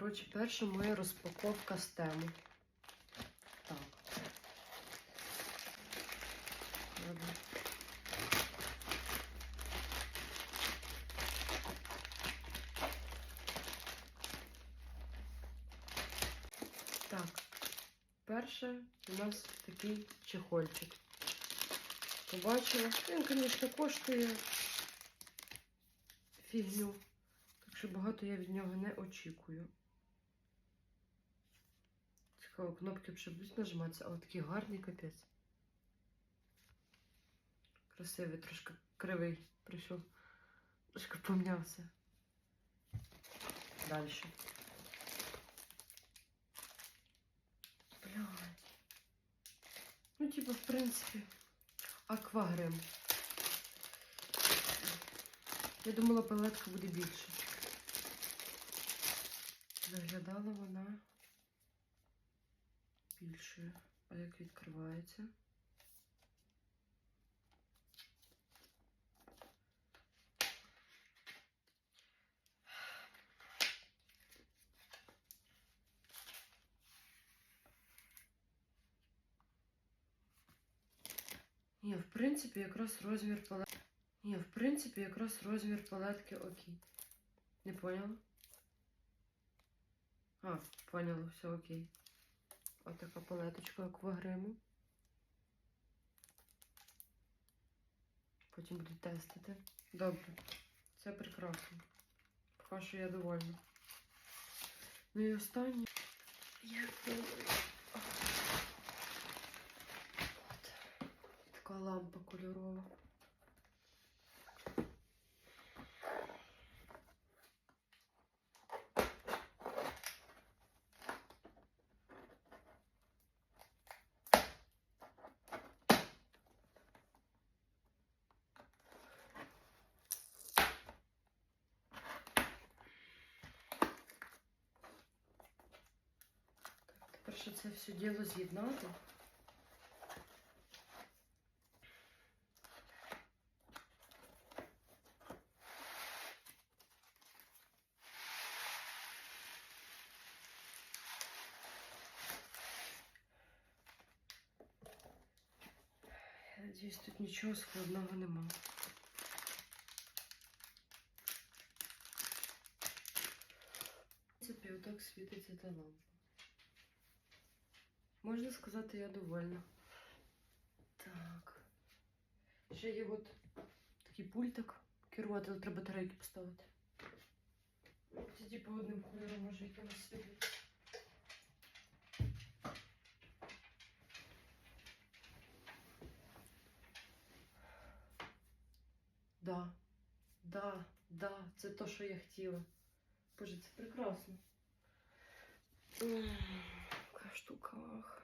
Коротше, перша моя розпаковка з тему. Так. Так. Перше у нас такий чехольчик. Побачила. Він, звісно, коштує фігню. Так що багато я від нього не очікую. Цікаво, кнопки вже будуть нажиматися, але такий гарний капець. Красивий, трошки кривий прийшов. Трошки помнявся. Далі. Блядь. Ну, типа, в принципі, аквагрим. Я думала, палетка буде більше. Виглядала вона більшою. А як відкривається? Ні, в принципі, якраз розмір палетки. Ні, в принципі, якраз розмір палетки окей. Не поняла? А, поняла, все окей. Отака палеточка аквагриму. Потім буду тестити. Добре. Це прекрасно. Поки що я довольна. Ну і останнє. Я. От. Така лампа кольорова. Так, це все діло з'єднати. Надіюсь, тут нічого складного нема. В принципі, отак світиться та лампа. Можна сказати, я довольна. Так. Ще є от такий пультик. Керувати, але треба батарейки поставити. Це типу одним кольором може якимось світло. Да, да, да, це то, що я хотіла. Боже, це прекрасно. М, Яка штука. ах.